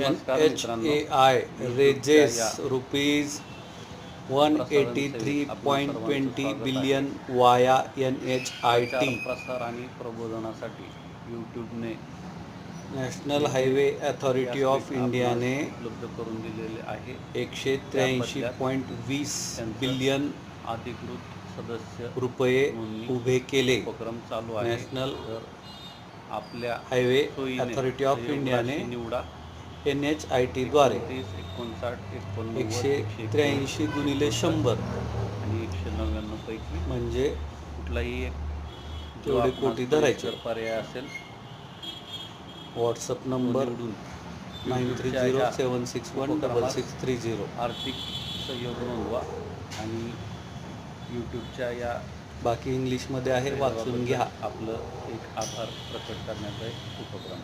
H. A I raises rupees one eighty three point twenty. Billion via N H I T प्रसार आणि प्रबोधनासाठी यूट्यूबने national highway authority of इंडियाने उपलब्ध करून दिलेले आहे. एकशे त्र्याऐंशी पॉईंट वीस बिलियन अधिकृत सदस्य रुपये उभे केले. उपक्रम चालू आहे. नॅशनल आपल्या हायवे अथॉरिटी ऑफ इंडियाने निवडा. एन एच आय टीद्वारे एकोणसाठ एकोणनव्वद एकशे त्र्याऐंशी गुणिले शंभर. आणि एकशे नव्याण्णव पैकी म्हणजे कुठलाही एक जो तेवढे आपणास कोटी धरायचे. सोयीस्कर पर्याय असेल व्हॉट्सअप नंबर निवडून nine three zero seven six one double six three zero. आर्थिक सहयोग नोंदवा आणि यूट्यूबच्या या बाकी इंग्लिशमध्ये आहे वाचून घ्या. आपलं एक आभार प्रकट करण्याचा एक उपक्रम.